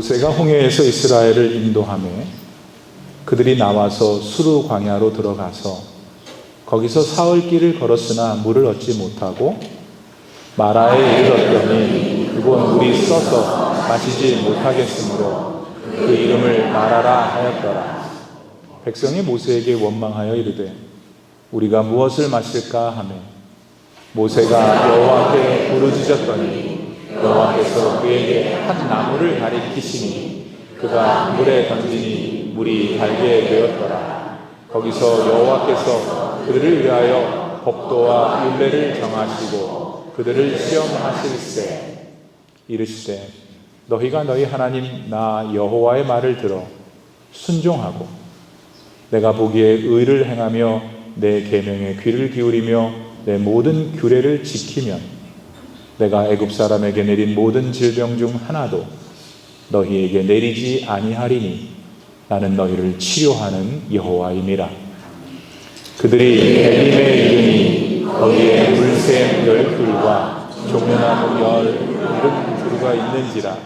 모세가 홍해에서 이스라엘을 인도함에 그들이 나와서 수르 광야로 들어가서 거기서 사흘 길을 걸었으나 물을 얻지 못하고 마라에 이르렀더니 그곳 물이 써서 마시지 못하겠으므로 그 이름을 마라라 하였더라. 백성이 모세에게 원망하여 이르되 우리가 무엇을 마실까 하매 모세가 여호와께 부르짖었더니 여호와께서 그에게 한 나무를 가리키시니 그가 물에 던지니 물이 달게 되었더라. 거기서 여호와께서 그들을 위하여 법도와 율례를 정하시고 그들을 시험하실세 이르시되 너희가 너희 하나님 나 여호와의 말을 들어 순종하고 내가 보기에 의를 행하며 내 계명에 귀를 기울이며 내 모든 규례를 지키면 내가 애굽 사람에게 내린 모든 질병 중 하나도 너희에게 내리지 아니하리니 나는 너희를 치료하는 여호와임이라. 그들이 엘림에 이르니 거기에 물샘 열둘과 종려나무 열 이른 두루가 있는지라.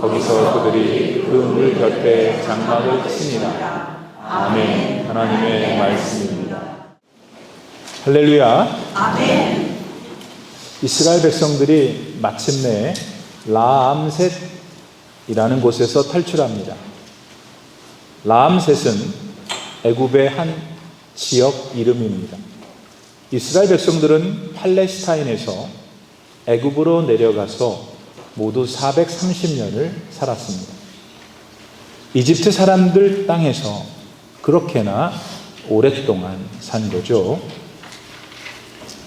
거기서 그들이 그 물 곁에 장막을 치니라. 아멘. 하나님의 말씀입니다. 할렐루야. 아멘. 이스라엘 백성들이 마침내 라암셋이라는 곳에서 탈출합니다. 라암셋은 애굽의 한 지역 이름입니다. 이스라엘 백성들은 팔레스타인에서 애굽으로 내려가서 모두 430년을 살았습니다. 이집트 사람들 땅에서 그렇게나 오랫동안 산 거죠.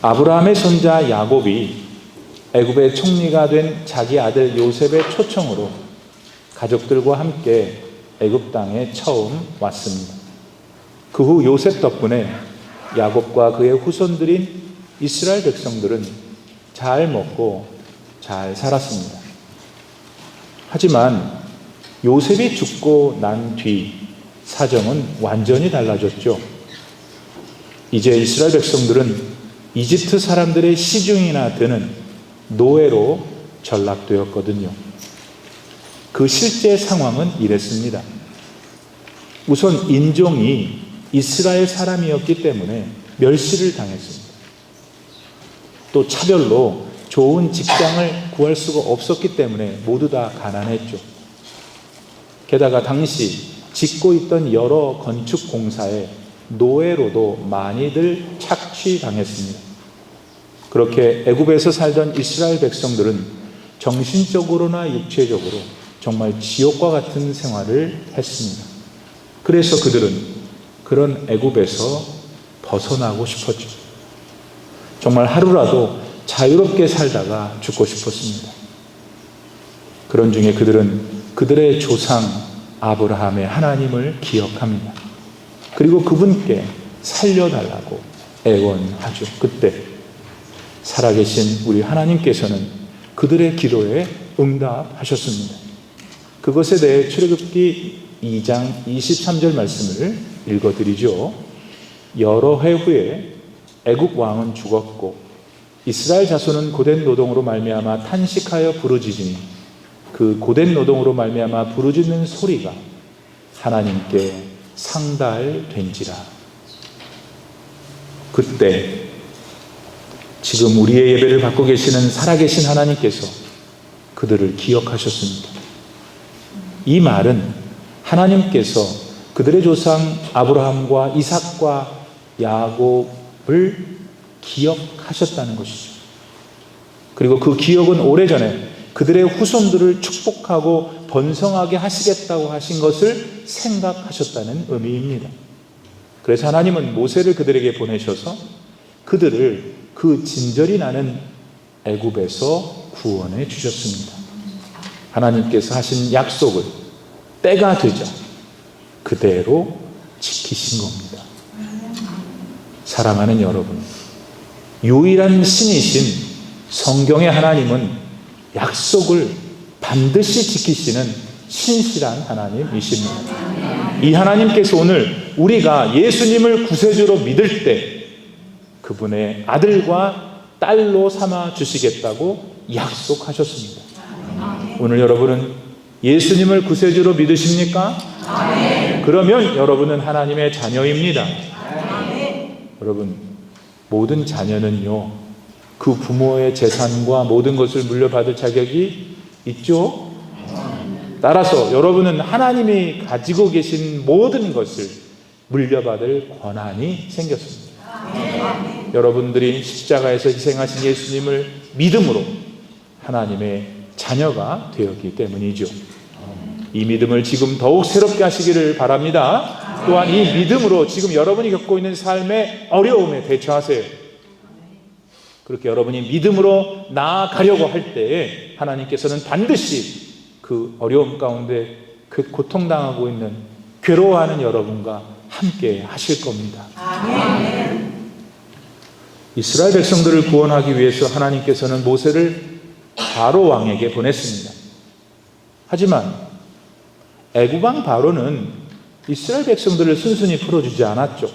아브라함의 손자 야곱이 애굽의 총리가 된 자기 아들 요셉의 초청으로 가족들과 함께 애굽 땅에 처음 왔습니다. 그 후 요셉 덕분에 야곱과 그의 후손들인 이스라엘 백성들은 잘 먹고 잘 살았습니다. 하지만 요셉이 죽고 난 뒤 사정은 완전히 달라졌죠. 이제 이스라엘 백성들은 이집트 사람들의 시중이나 드는 노예로 전락되었거든요. 그 실제 상황은 이랬습니다. 우선 인종이 이스라엘 사람이었기 때문에 멸시를 당했습니다. 또 차별로 좋은 직장을 구할 수가 없었기 때문에 모두 다 가난했죠. 게다가 당시 짓고 있던 여러 건축 공사에 노예로도 많이들 착취당했습니다. 그렇게 애굽에서 살던 이스라엘 백성들은 정신적으로나 육체적으로 정말 지옥과 같은 생활을 했습니다. 그래서 그들은 그런 애굽에서 벗어나고 싶었죠. 정말 하루라도 자유롭게 살다가 죽고 싶었습니다. 그런 중에 그들은 그들의 조상 아브라함의 하나님을 기억합니다. 그리고 그분께 살려달라고 애원하죠. 그때 살아계신 우리 하나님께서는 그들의 기도에 응답하셨습니다. 그것에 대해 출애굽기 2장 23절 말씀을 읽어드리죠. 여러 해 후에 애국 왕은 죽었고 이스라엘 자손은 고된 노동으로 말미암아 탄식하여 부르짖으니 그 고된 노동으로 말미암아 부르짖는 소리가 하나님께 상달된지라. 그때 지금 우리의 예배를 받고 계시는 살아계신 하나님께서 그들을 기억하셨습니다. 이 말은 하나님께서 그들의 조상 아브라함과 이삭과 야곱을 기억하셨다는 것이죠. 그리고 그 기억은 오래전에 그들의 후손들을 축복하고 번성하게 하시겠다고 하신 것을 생각하셨다는 의미입니다. 그래서 하나님은 모세를 그들에게 보내셔서 그들을 그 진절이 나는 애굽에서 구원해 주셨습니다. 하나님께서 하신 약속을 때가 되자 그대로 지키신 겁니다. 사랑하는 여러분, 유일한 신이신 성경의 하나님은 약속을 반드시 지키시는 신실한 하나님이십니다. 이 하나님께서 오늘 우리가 예수님을 구세주로 믿을 때 그분의 아들과 딸로 삼아 주시겠다고 약속하셨습니다. 오늘 여러분은 예수님을 구세주로 믿으십니까? 그러면 여러분은 하나님의 자녀입니다. 여러분, 모든 자녀는요, 그 부모의 재산과 모든 것을 물려받을 자격이 있죠? 따라서 여러분은 하나님이 가지고 계신 모든 것을 물려받을 권한이 생겼습니다. 여러분들이 십자가에서 희생하신 예수님을 믿음으로 하나님의 자녀가 되었기 때문이죠. 이 믿음을 지금 더욱 새롭게 하시기를 바랍니다. 또한 이 믿음으로 지금 여러분이 겪고 있는 삶의 어려움에 대처하세요. 그렇게 여러분이 믿음으로 나아가려고 할 때에 하나님께서는 반드시 그 어려움 가운데 그 고통당하고 있는 괴로워하는 여러분과 함께 하실 겁니다. 이스라엘 백성들을 구원하기 위해서 하나님께서는 모세를 바로 왕에게 보냈습니다. 하지만 애굽왕 바로는 이스라엘 백성들을 순순히 풀어주지 않았죠.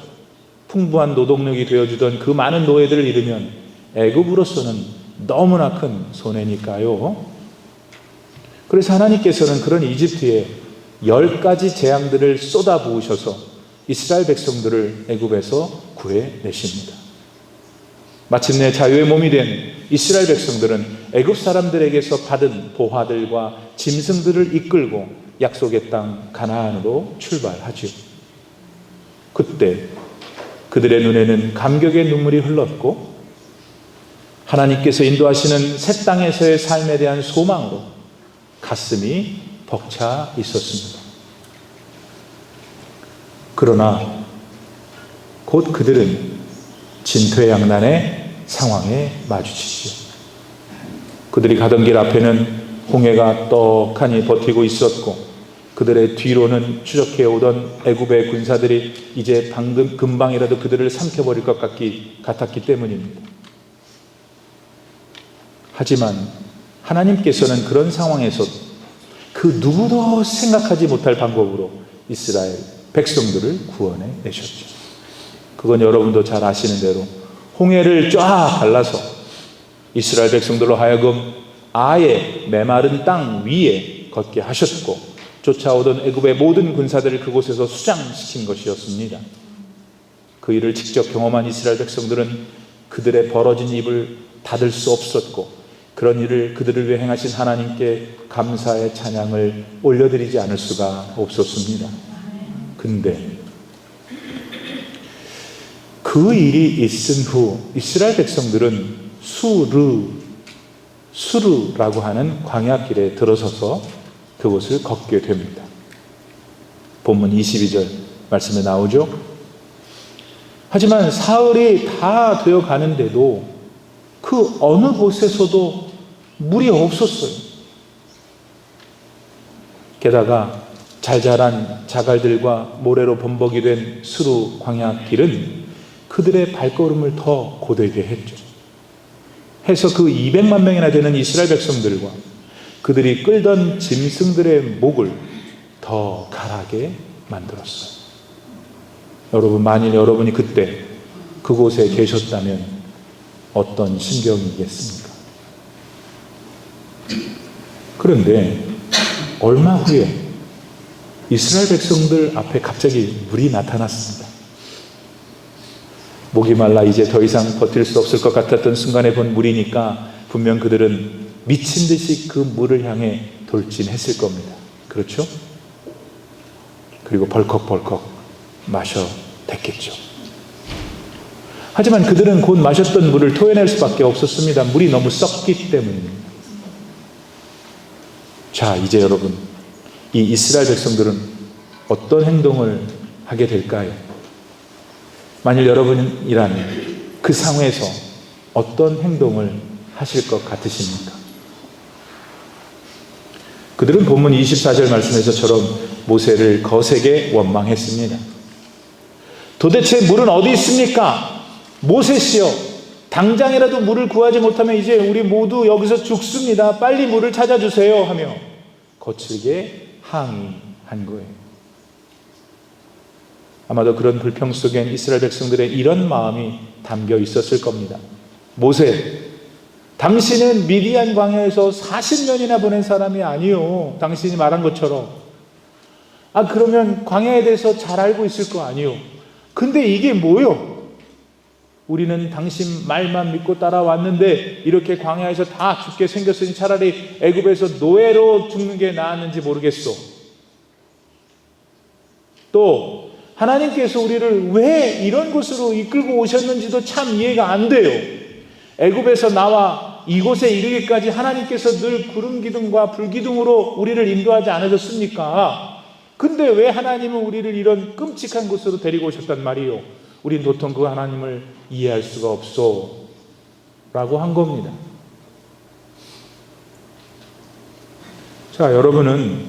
풍부한 노동력이 되어주던 그 많은 노예들을 잃으면 애굽으로서는 너무나 큰 손해니까요. 그래서 하나님께서는 그런 이집트에 열 가지 재앙들을 쏟아 부으셔서 이스라엘 백성들을 애굽에서 구해내십니다. 마침내 자유의 몸이 된 이스라엘 백성들은 애굽 사람들에게서 받은 보화들과 짐승들을 이끌고 약속의 땅 가나안으로 출발하지요. 그때 그들의 눈에는 감격의 눈물이 흘렀고 하나님께서 인도하시는 새 땅에서의 삶에 대한 소망으로 가슴이 벅차 있었습니다. 그러나 곧 그들은 진퇴양난의 상황에 마주치지요. 그들이 가던 길 앞에는 홍해가 떡하니 버티고 있었고 그들의 뒤로는 추적해 오던 애굽의 군사들이 이제 방금 금방이라도 그들을 삼켜버릴 것 같기, 같았기 때문입니다. 하지만 하나님께서는 그런 상황에서 그 누구도 생각하지 못할 방법으로 이스라엘 백성들을 구원해 내셨죠. 그건 여러분도 잘 아시는 대로 홍해를 쫙 갈라서 이스라엘 백성들로 하여금 아예 메마른 땅 위에 걷게 하셨고 쫓아오던 애굽의 모든 군사들을 그곳에서 수장시킨 것이었습니다. 그 일을 직접 경험한 이스라엘 백성들은 그들의 벌어진 입을 닫을 수 없었고 그런 일을 그들을 위해 행하신 하나님께 감사의 찬양을 올려드리지 않을 수가 없었습니다. 근데 그 일이 있은 후 이스라엘 백성들은 수르 수르라고 하는 광야길에 들어서서 그곳을 걷게 됩니다. 본문 22절 말씀에 나오죠. 하지만 사흘이 다 되어 가는데도 그 어느 곳에서도 물이 없었어요. 게다가 잘 자란 자갈들과 모래로 범벅이 된 수루 광야 길은 그들의 발걸음을 더 고되게 했죠. 해서 그 200만 명이나 되는 이스라엘 백성들과 그들이 끌던 짐승들의 목을 더 가라게 만들었어요. 여러분, 만일 여러분이 그때 그곳에 계셨다면 어떤 심경이겠습니까? 그런데 얼마 후에 이스라엘 백성들 앞에 갑자기 물이 나타났습니다. 목이 말라 이제 더 이상 버틸 수 없을 것 같았던 순간에 본 물이니까 분명 그들은 미친 듯이 그 물을 향해 돌진했을 겁니다. 그렇죠? 그리고 벌컥벌컥 마셔 댔겠죠. 하지만 그들은 곧 마셨던 물을 토해낼 수밖에 없었습니다. 물이 너무 썩기 때문입니다. 자, 이제 여러분, 이 이스라엘 백성들은 어떤 행동을 하게 될까요? 만일 여러분이라면 그 상황에서 어떤 행동을 하실 것 같으십니까? 그들은 본문 24절 말씀에서처럼 모세를 거세게 원망했습니다. 도대체 물은 어디 있습니까? 모세시여, 당장이라도 물을 구하지 못하면 이제 우리 모두 여기서 죽습니다. 빨리 물을 찾아주세요. 하며 거칠게 항의한 거예요. 아마도 그런 불평 속엔 이스라엘 백성들의 이런 마음이 담겨 있었을 겁니다. 모세, 당신은 미디안 광야에서 40년이나 보낸 사람이 아니요. 당신이 말한 것처럼. 아, 그러면 광야에 대해서 잘 알고 있을 거 아니요. 근데 이게 뭐요? 우리는 당신 말만 믿고 따라왔는데 이렇게 광야에서 다 죽게 생겼으니 차라리 애굽에서 노예로 죽는 게 나았는지 모르겠소. 또 하나님께서 우리를 왜 이런 곳으로 이끌고 오셨는지도 참 이해가 안 돼요. 애굽에서 나와 이곳에 이르기까지 하나님께서 늘 구름 기둥과 불 기둥으로 우리를 인도하지 않으셨습니까? 근데 왜 하나님은 우리를 이런 끔찍한 곳으로 데리고 오셨단 말이요? 우린 도통 그 하나님을 이해할 수가 없소. 라고 한 겁니다. 자, 여러분은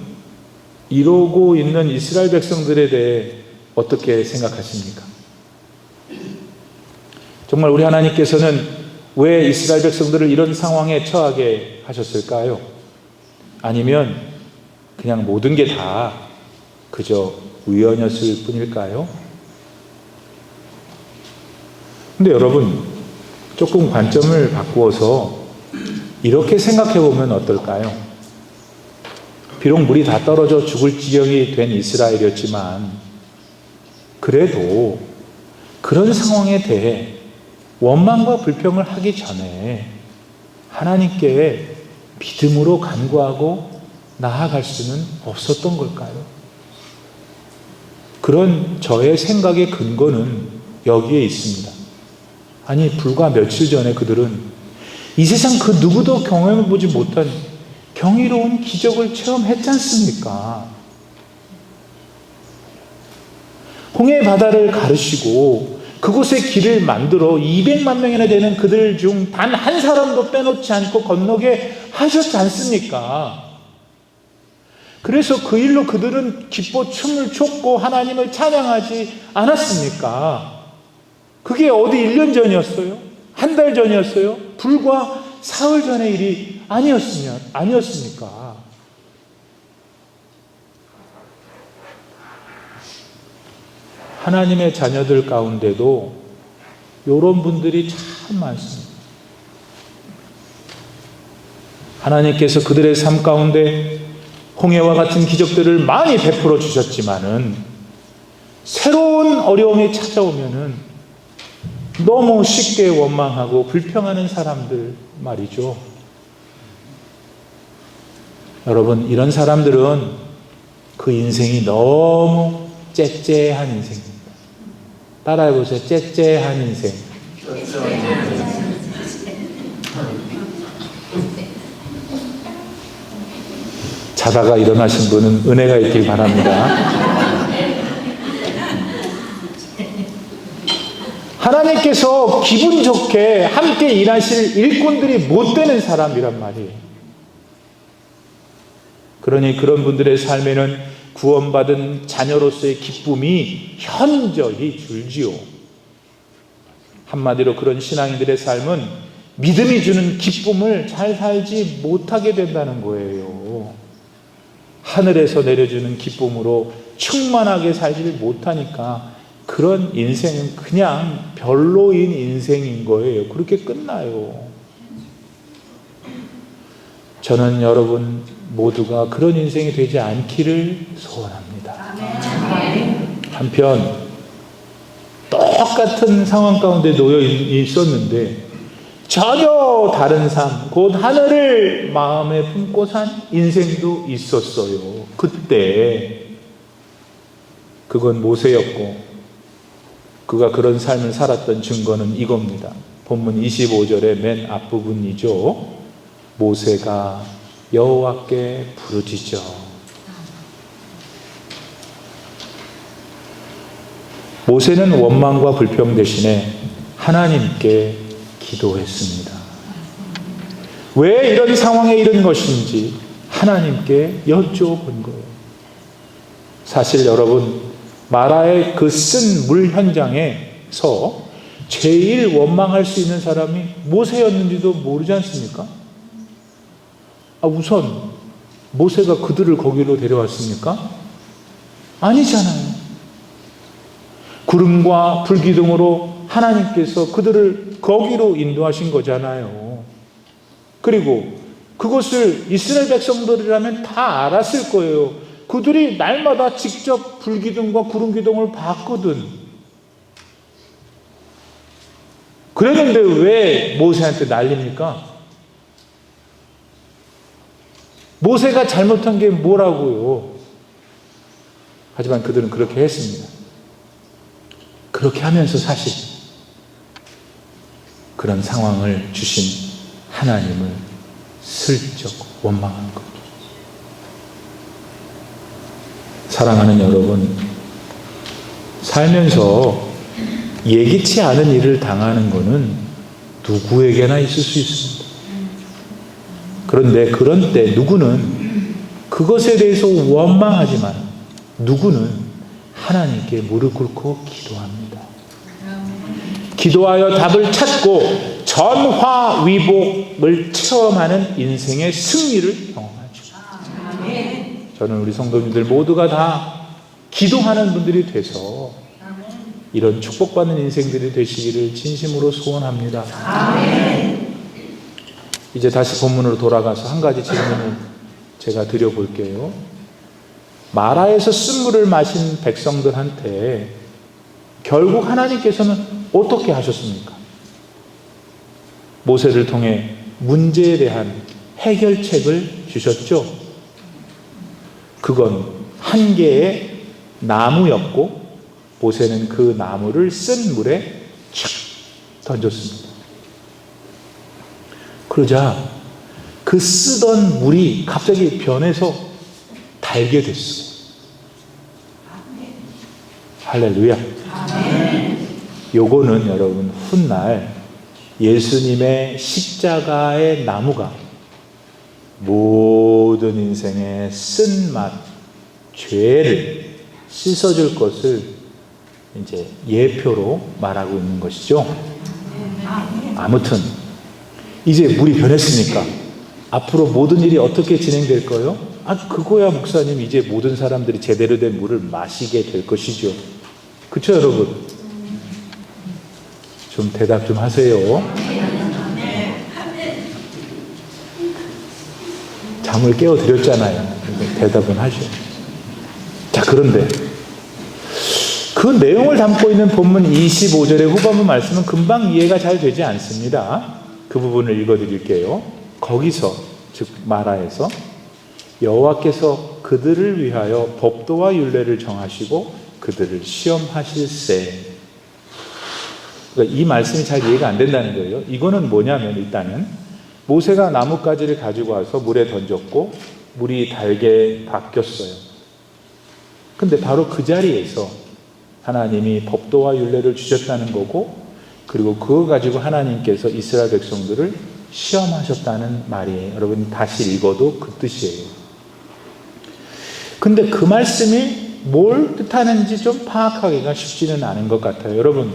이러고 있는 이스라엘 백성들에 대해 어떻게 생각하십니까? 정말 우리 하나님께서는 왜 이스라엘 백성들을 이런 상황에 처하게 하셨을까요? 아니면 그냥 모든 게 다 그저 우연이었을 뿐일까요? 근데 여러분, 조금 관점을 바꾸어서 이렇게 생각해 보면 어떨까요? 비록 물이 다 떨어져 죽을 지경이 된 이스라엘이었지만, 그래도 그런 상황에 대해 원망과 불평을 하기 전에 하나님께 믿음으로 간구하고 나아갈 수는 없었던 걸까요? 그런 저의 생각의 근거는 여기에 있습니다. 아니, 불과 며칠 전에 그들은 이 세상 그 누구도 경험해보지 못한 경이로운 기적을 체험했지 않습니까? 홍해 바다를 가르시고 그곳에 길을 만들어 200만 명이나 되는 그들 중 단 한 사람도 빼놓지 않고 건너게 하셨지 않습니까? 그래서 그 일로 그들은 기뻐 춤을 췄고 하나님을 찬양하지 않았습니까? 그게 어디 1년 전이었어요? 한 달 전이었어요? 불과 사흘 전의 일이 아니었으면, 아니었습니까? 하나님의 자녀들 가운데도 이런 분들이 참 많습니다. 하나님께서 그들의 삶 가운데 홍해와 같은 기적들을 많이 베풀어 주셨지만은 새로운 어려움이 찾아오면은 너무 쉽게 원망하고 불평하는 사람들 말이죠. 여러분, 이런 사람들은 그 인생이 너무 째째한 인생입니다. 따라해보세요. 째째한 인생. 자다가 일어나신 분은 은혜가 있길 바랍니다. 하나님께서 기분 좋게 함께 일하실 일꾼들이 못 되는 사람이란 말이에요. 그러니 그런 분들의 삶에는 구원받은 자녀로서의 기쁨이 현저히 줄지요. 한마디로 그런 신앙인들의 삶은 믿음이 주는 기쁨을 잘 살지 못하게 된다는 거예요. 하늘에서 내려주는 기쁨으로 충만하게 살지를 못하니까 그런 인생은 그냥 별로인 인생인 거예요. 그렇게 끝나요. 저는 여러분 모두가 그런 인생이 되지 않기를 소원합니다. 한편 똑같은 상황 가운데 놓여 있었는데 전혀 다른 삶, 곧 하늘을 마음에 품고 산 인생도 있었어요. 그때 그건 모세였고 그가 그런 삶을 살았던 증거는 이겁니다. 본문 25절의 맨 앞부분이죠. 모세가 여호와께 부르짖어 모세는 원망과 불평 대신에 하나님께 기도했습니다. 왜 이런 상황에 이른 것인지 하나님께 여쭤본 거예요. 사실 여러분 마라의 그 쓴 물 현장에서 제일 원망할 수 있는 사람이 모세였는지도 모르지 않습니까? 아, 우선 모세가 그들을 거기로 데려왔습니까? 아니잖아요. 구름과 불기둥으로 하나님께서 그들을 거기로 인도하신 거잖아요. 그리고 그것을 이스라엘 백성들이라면 다 알았을 거예요. 그들이 날마다 직접 불기둥과 구름기둥을 봤거든. 그랬는데 왜 모세한테 난립니까? 모세가 잘못한 게 뭐라고요? 하지만 그들은 그렇게 했습니다. 그렇게 하면서 사실 그런 상황을 주신 하나님을 슬쩍 원망한 것. 사랑하는 여러분, 살면서 예기치 않은 일을 당하는 것은 누구에게나 있을 수 있습니다. 그런데 그런 때 누구는 그것에 대해서 원망하지만 누구는 하나님께 무릎 꿇고 기도합니다. 기도하여 답을 찾고 전화위복을 체험하는 인생의 승리를 경험하죠. 저는 우리 성도님들 모두가 다 기도하는 분들이 돼서 이런 축복받는 인생들이 되시기를 진심으로 소원합니다. 이제 다시 본문으로 돌아가서 한 가지 질문을 제가 드려볼게요. 마라에서 쓴물을 마신 백성들한테 결국 하나님께서는 어떻게 하셨습니까? 모세를 통해 문제에 대한 해결책을 주셨죠. 그건 한 개의 나무였고 모세는 그 나무를 쓴 물에 촥 던졌습니다. 그러자 그 쓰던 물이 갑자기 변해서 달게 됐어. 할렐루야. 요거는 여러분 훗날 예수님의 십자가의 나무가 모든 인생의 쓴맛, 죄를 씻어줄 것을 이제 예표로 말하고 있는 것이죠. 아무튼 이제 물이 변했으니까 앞으로 모든 일이 어떻게 진행될 거요? 아 그거야 목사님 이제 모든 사람들이 제대로 된 물을 마시게 될 것이죠. 그렇죠 여러분? 좀 대답 좀 하세요. 잠을 깨워 드렸잖아요. 대답은 하셔. 자 그런데 그 내용을 담고 있는 본문 25절의 후반부 말씀은 금방 이해가 잘 되지 않습니다. 그 부분을 읽어 드릴게요. 거기서 즉 마라에서 여호와께서 그들을 위하여 법도와 율례를 정하시고 그들을 시험하실세. 그러니까 이 말씀이 잘 이해가 안 된다는 거예요. 이거는 뭐냐면 일단은 모세가 나뭇가지를 가지고 와서 물에 던졌고 물이 달게 바뀌었어요. 근데 바로 그 자리에서 하나님이 법도와 율례를 주셨다는 거고 그리고 그거 가지고 하나님께서 이스라엘 백성들을 시험하셨다는 말이에요. 여러분 다시 읽어도 그 뜻이에요. 근데 그 말씀이 뭘 뜻하는지 좀 파악하기가 쉽지는 않은 것 같아요. 여러분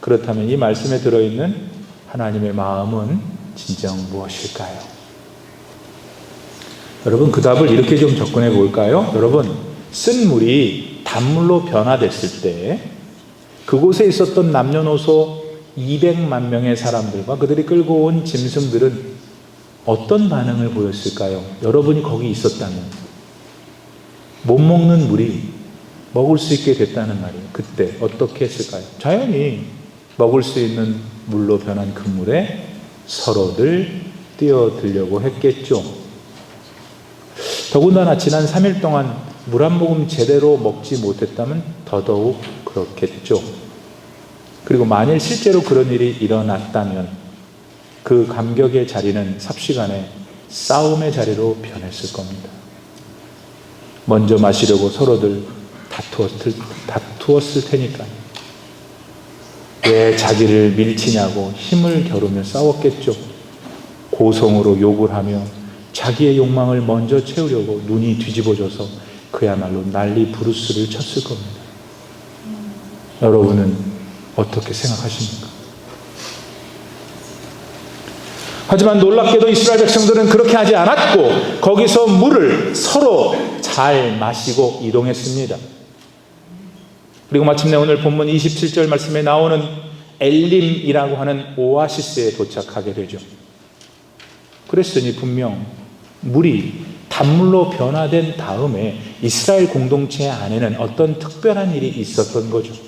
그렇다면 이 말씀에 들어있는 하나님의 마음은 진정 무엇일까요? 여러분 그 답을 이렇게 좀 접근해 볼까요? 여러분 쓴 물이 단물로 변화됐을 때 그곳에 있었던 남녀노소 200만 명의 사람들과 그들이 끌고 온 짐승들은 어떤 반응을 보였을까요? 여러분이 거기 있었다면 못 먹는 물이 먹을 수 있게 됐다는 말이에요. 그때 어떻게 했을까요? 자연히 먹을 수 있는 물로 변한 그 물에 서로들 뛰어들려고 했겠죠. 더군다나 지난 3일 동안 물 한 모금 제대로 먹지 못했다면 더더욱 그렇겠죠. 그리고 만일 실제로 그런 일이 일어났다면 그 감격의 자리는 삽시간에 싸움의 자리로 변했을 겁니다. 먼저 마시려고 서로들 다투었을, 다투었을 테니까요. 왜 자기를 밀치냐고 힘을 겨루며 싸웠겠죠. 고성으로 욕을 하며 자기의 욕망을 먼저 채우려고 눈이 뒤집어져서 그야말로 난리 부르스를 쳤을 겁니다. 여러분은 어떻게 생각하십니까? 하지만 놀랍게도 이스라엘 백성들은 그렇게 하지 않았고 거기서 물을 서로 잘 마시고 이동했습니다. 그리고 마침내 오늘 본문 27절 말씀에 나오는 엘림이라고 하는 오아시스에 도착하게 되죠. 그랬으니 분명 물이 단물로 변화된 다음에 이스라엘 공동체 안에는 어떤 특별한 일이 있었던 거죠.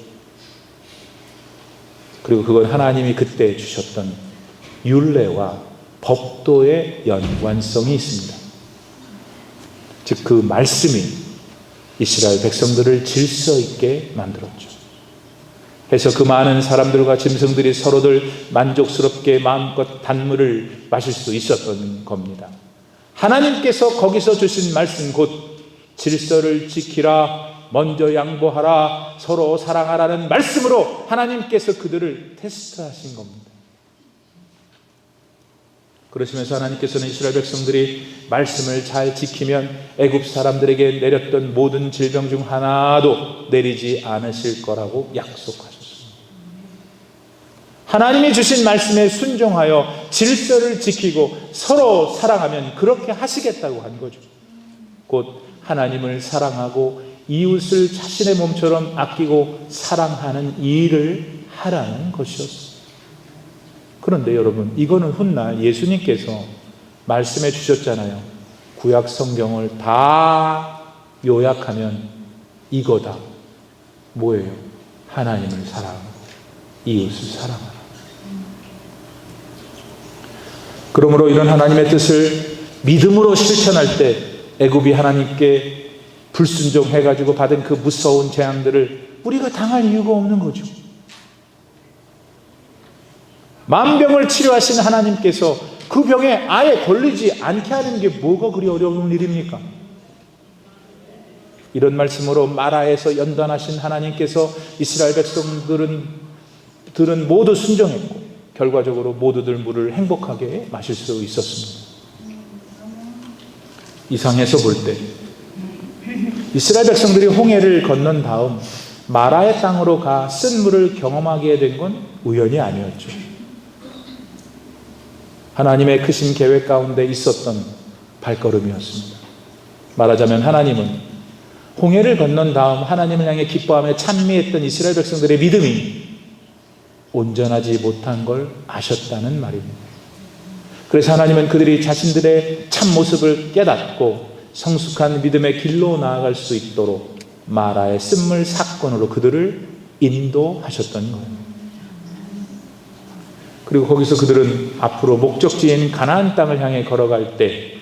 그리고 그건 하나님이 그때 주셨던 율례와 법도의 연관성이 있습니다. 즉 그 말씀이 이스라엘 백성들을 질서 있게 만들었죠. 해서 그 많은 사람들과 짐승들이 서로들 만족스럽게 마음껏 단물을 마실 수 있었던 겁니다. 하나님께서 거기서 주신 말씀 곧 질서를 지키라, 먼저 양보하라, 서로 사랑하라는 말씀으로 하나님께서 그들을 테스트하신 겁니다. 그러시면서 하나님께서는 이스라엘 백성들이 말씀을 잘 지키면 애굽 사람들에게 내렸던 모든 질병 중 하나도 내리지 않으실 거라고 약속하셨습니다. 하나님이 주신 말씀에 순종하여 질서를 지키고 서로 사랑하면 그렇게 하시겠다고 한 거죠. 곧 하나님을 사랑하고 이웃을 자신의 몸처럼 아끼고 사랑하는 일을 하라는 것이었습니다. 그런데 여러분, 이거는 훗날 예수님께서 말씀해 주셨잖아요. 구약 성경을 다 요약하면 이거다. 뭐예요? 하나님을 사랑하고 이웃을 사랑하라. 그러므로 이런 하나님의 뜻을 믿음으로 실천할 때 애굽이 하나님께 불순종해 가지고 받은 그 무서운 재앙들을 우리가 당할 이유가 없는 거죠. 만병을 치료하신 하나님께서 그 병에 아예 걸리지 않게 하는 게 뭐가 그리 어려운 일입니까? 이런 말씀으로 마라에서 연단하신 하나님께서 이스라엘 백성들은 들은 모두 순종했고 결과적으로 모두들 물을 행복하게 마실 수 있었습니다. 이상해서 볼 때 이스라엘 백성들이 홍해를 건넌 다음 마라의 땅으로 가 쓴 물을 경험하게 된 건 우연이 아니었죠. 하나님의 크신 계획 가운데 있었던 발걸음이었습니다. 말하자면 하나님은 홍해를 건넌 다음 하나님을 향해 기뻐하며 찬미했던 이스라엘 백성들의 믿음이 온전하지 못한 걸 아셨다는 말입니다. 그래서 하나님은 그들이 자신들의 참 모습을 깨닫고 성숙한 믿음의 길로 나아갈 수 있도록 마라의 쓴물 사건으로 그들을 인도하셨던 거예요. 그리고 거기서 그들은 앞으로 목적지인 가나안 땅을 향해 걸어갈 때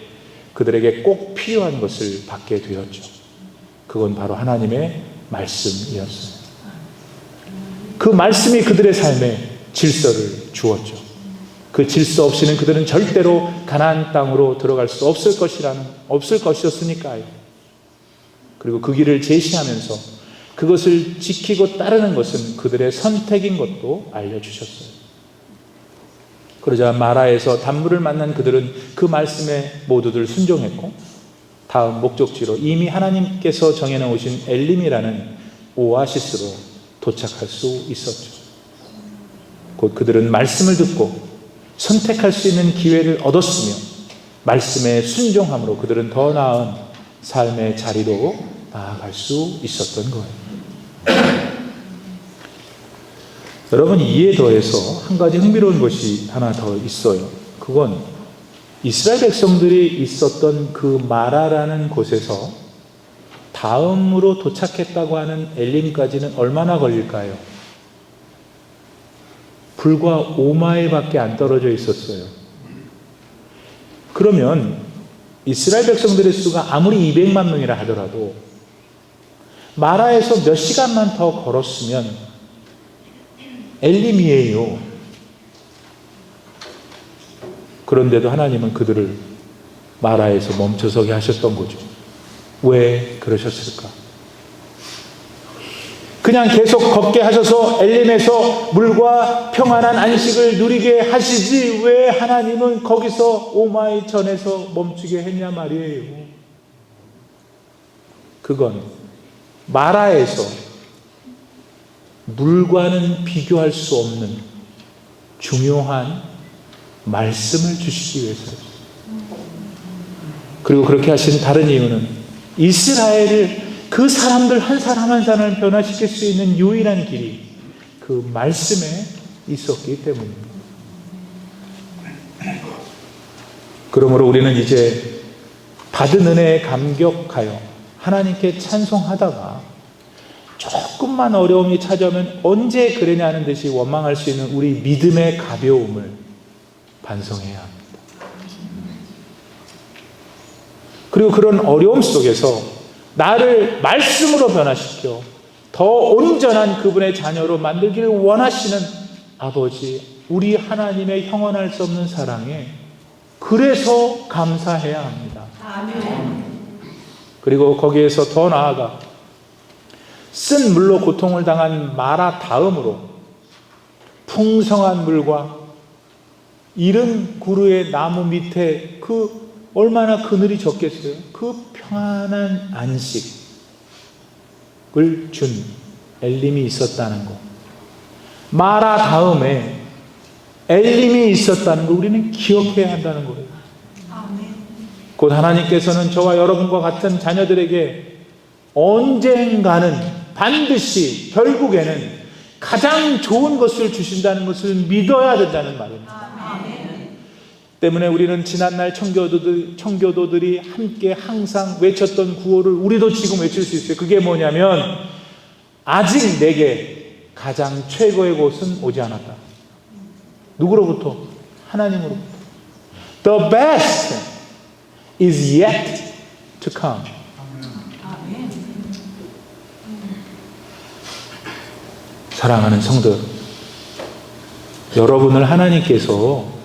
그들에게 꼭 필요한 것을 받게 되었죠. 그건 바로 하나님의 말씀이었어요. 그 말씀이 그들의 삶에 질서를 주었죠. 그 질서 없이는 그들은 절대로 가나안 땅으로 들어갈 수 없을 것이라는 없을 것이었으니까요. 그리고 그 길을 제시하면서 그것을 지키고 따르는 것은 그들의 선택인 것도 알려주셨어요. 그러자 마라에서 단물을 만난 그들은 그 말씀에 모두들 순종했고 다음 목적지로 이미 하나님께서 정해놓으신 엘림이라는 오아시스로 도착할 수 있었죠. 곧 그들은 말씀을 듣고 선택할 수 있는 기회를 얻었으며 말씀에 순종함으로 그들은 더 나은 삶의 자리로 나아갈 수 있었던 거예요. 여러분 이에 더해서 한 가지 흥미로운 것이 하나 더 있어요. 그건 이스라엘 백성들이 있었던 그 마라라는 곳에서 다음으로 도착했다고 하는 엘림까지는 얼마나 걸릴까요? 불과 5마일밖에 안 떨어져 있었어요. 그러면 이스라엘 백성들의 수가 아무리 200만 명이라 하더라도 마라에서 몇 시간만 더 걸었으면 엘림이에요. 그런데도 하나님은 그들을 마라에서 멈춰서게 하셨던 거죠. 왜 그러셨을까? 그냥 계속 걷게 하셔서 엘림에서 물과 평안한 안식을 누리게 하시지 왜 하나님은 거기서 오마이 전에서 멈추게 했냐 말이에요. 그건 마라에서 물과는 비교할 수 없는 중요한 말씀을 주시기 위해서였어요. 그리고 그렇게 하신 다른 이유는 이스라엘을 그 사람들 한 사람 한 사람을 변화시킬 수 있는 유일한 길이 그 말씀에 있었기 때문입니다. 그러므로 우리는 이제 받은 은혜에 감격하여 하나님께 찬송하다가 조금만 어려움이 찾아오면 언제 그러냐는 듯이 원망할 수 있는 우리 믿음의 가벼움을 반성해야 합니다. 그리고 그런 어려움 속에서 나를 말씀으로 변화시켜 더 온전한 그분의 자녀로 만들기를 원하시는 아버지, 우리 하나님의 형언할 수 없는 사랑에 그래서 감사해야 합니다. 그리고 거기에서 더 나아가 쓴 물로 고통을 당한 마라 다음으로 풍성한 물과 이른 구루의 나무 밑에 그 얼마나 그늘이 적겠어요? 그 평안한 안식을 준 엘림이 있었다는 거. 마라 다음에 엘림이 있었다는 걸 우리는 기억해야 한다는 거예요. 곧 하나님께서는 저와 여러분과 같은 자녀들에게 언젠가는 반드시 결국에는 가장 좋은 것을 주신다는 것을 믿어야 된다는 말입니다. 때문에 우리는 지난날 청교도들, 청교도들이 함께 항상 외쳤던 구호를 우리도 지금 외칠 수 있어요. 그게 뭐냐면, 아직 내게 가장 최고의 곳은 오지 않았다. 누구로부터? 하나님으로부터. The best is yet to come. 사랑하는 성도, 여러분을 하나님께서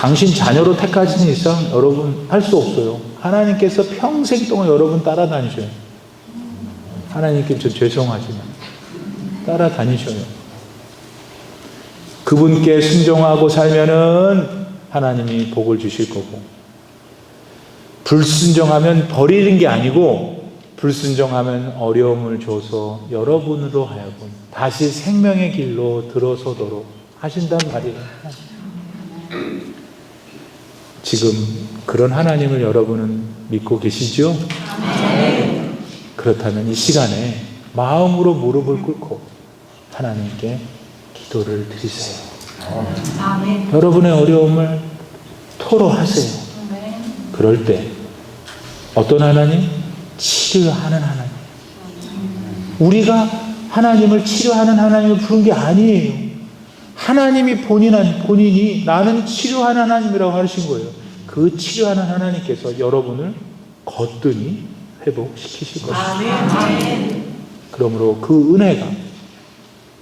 당신 자녀로 택하신 이상 여러분 할 수 없어요. 하나님께서 평생 동안 여러분 따라다니셔요. 하나님께 저 죄송하지만 따라다니셔요. 그분께 순종하고 살면은 하나님이 복을 주실 거고 불순종하면 버리는 게 아니고 불순종하면 어려움을 줘서 여러분으로 하여금 다시 생명의 길로 들어서도록 하신단 말이에요. 지금 그런 하나님을 여러분은 믿고 계시죠? 그렇다면 이 시간에 마음으로 무릎을 꿇고 하나님께 기도를 드리세요. 여러분의 어려움을 토로하세요. 그럴 때 어떤 하나님? 치료하는 하나님. 우리가 하나님을 치료하는 하나님을 부른 게 아니에요. 하나님이 본인, 본인이 나는 치료하는 하나님이라고 하신 거예요. 그 치료하는 하나님께서 여러분을 거뜬히 회복시키실 것입니다. 그러므로 그 은혜가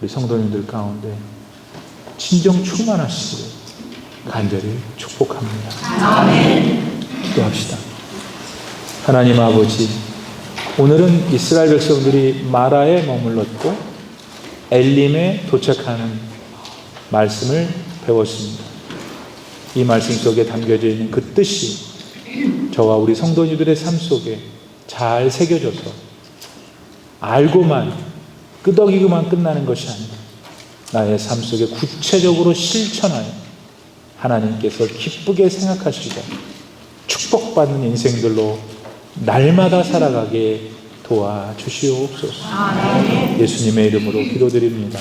우리 성도님들 가운데 진정 충만하시기를 간절히 축복합니다. 기도합시다. 하나님 아버지, 오늘은 이스라엘 백성들이 마라에 머물렀고 엘림에 도착하는 말씀을 배웠습니다. 이 말씀 속에 담겨져 있는 그 뜻이 저와 우리 성도님들의 삶 속에 잘 새겨져서 알고만 끄덕이고만 끝나는 것이 아니라 나의 삶 속에 구체적으로 실천하여 하나님께서 기쁘게 생각하시고 축복받는 인생들로 날마다 살아가게 도와주시옵소서. 예수님의 이름으로 기도드립니다.